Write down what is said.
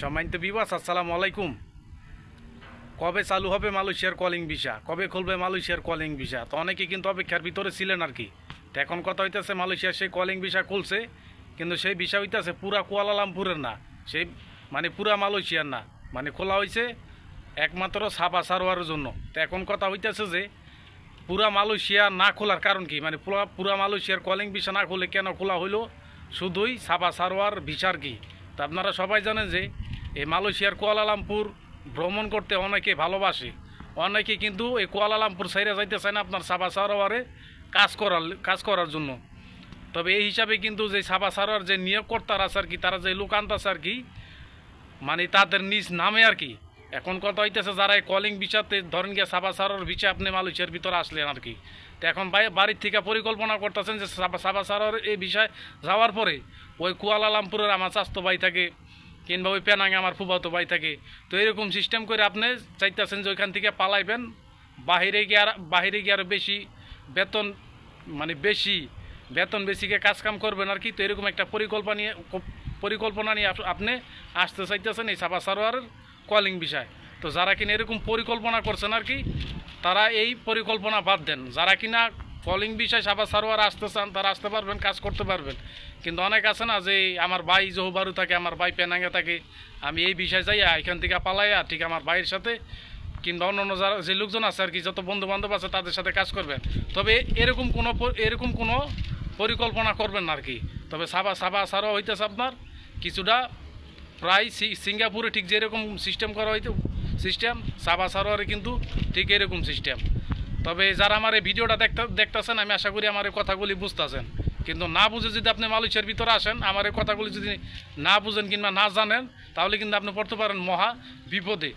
সম্মানিত বিবাস আসসালামু আলাইকুম। কবে চালু হবে মালয়েশিয়ার কলিং ভিসা কবে খুলবে মালয়েশিয়ার কলিং ভিসা তো অনেকে কিন্তু অপেক্ষার ভিতরে ছিলেন আর কি। তো এখন কথা হইতেছে মালয়েশিয়ার সেই কলিং ভিসা খুলছে, কিন্তু সেই ভিসা হইতেছে পুরা কুয়ালালামপুরের না। সেই মানে পুরা মালয়েশিয়ার না। মানে খোলা হয়েছে একমাত্র সাবা সারোয়ারের জন্য। তো এখন কথা হইতেছে যে পুরা মালয়েশিয়া না খোলার কারণ কি? মানে পুরা পুরা মালয়েশিয়ার কলিং ভিসা না খুলে কেন খোলা হইল? শুধুই সাবা সারোয়ার ভিসার কি। তা আপনারা সবাই জানেন যে এই মালয়েশিয়ার কুয়ালালামপুর ভ্রমণ করতে অনেকে ভালোবাসে। অনেকে কিন্তু এই কুয়ালালামপুর সাইডে যাইতে চায় না আপনার সাবা সারোয়ারে কাজ করার কাজ করার জন্য। তবে এই হিসাবে কিন্তু যে সাবা সারোয়ার যে নিয়োগকর্তারা আছে আর কি, তারা যে লোক আনতেছে আর কি মানে তাদের নিজ নামে আর কি। এখন কথা হইতেছে যারা এই কলিং বিচাতে ধরেন গিয়ে সাবা সারোর ভিচে আপনি মালয়েশিয়ার ভিতরে আসলেন আর কি। তো এখন বাড়ির থেকে পরিকল্পনা করতেছেন যে সাবা সাবা সারোর এই বিষয় যাওয়ার পরে ওই কুয়ালালামপুরের আমার স্বাস্থ্য ভাই থাকে কিংবা ওই পেনাঙে আমার ফুবাতো ভাই থাকে। তো এরকম সিস্টেম করে আপনি চাইতেছেন যে ওইখান থেকে পালাইবেন। বাহিরে গিয়ে আর বাহিরে গিয়ে আরও বেশি বেতন মানে বেশি, বেতন বেশিকে কাজ কাম করবেন আর কি। তো এরকম একটা পরিকল্পনা নিয়ে পরিকল্পনা নিয়ে আপ- আপনি আসতে চাইতেছেন এই সাবা সারোয়ারের কলিং বিষয়। তো যারা কিনা এরকম পরিকল্পনা করছেন আর কি, তারা এই পরিকল্পনা বাদ দেন। যারা কিনা কলিং বিষয় সাবা সারোয়ার আসতে চান, তারা আসতে পারবেন, কাজ করতে পারবেন। কিন্তু অনেক আছে না যে আমার ভাই জহুবারু থাকে, আমার ভাই পেনাঙ্গে থাকে, আমি এই বিষয় যাইয়া এখান থেকে পালাইয়া ঠিক আমার ভাইয়ের সাথে কিংবা অন্য অন্য যারা যে লোকজন আছে আর কি, যত বন্ধু বান্ধব আছে, তাদের সাথে কাজ করবেন। তবে এরকম কোনো এরকম কোনো পরিকল্পনা করবেন না আর কি। তবে সাবা সাবা সারও হইতেছে আপনার, কিছুটা প্রায় সিঙ্গাপুরে ঠিক যেরকম সিস্টেম করা হইতো সিস্টেম সাবা সারোয়ারে কিন্তু ঠিক এরকম সিস্টেম তবে যারা আমার এই ভিডিওটা দেখতে দেখতেছেন, আমি আশা করি আমার এই কথাগুলি বুঝতেছেন। কিন্তু না বুঝে যদি আপনি মালয়েশিয়ার ভিতরে আসেন, আমার এই কথাগুলি যদি না বুঝেন কিংবা না জানেন, তাহলে কিন্তু আপনি পড়তে পারেন মহা বিপদে।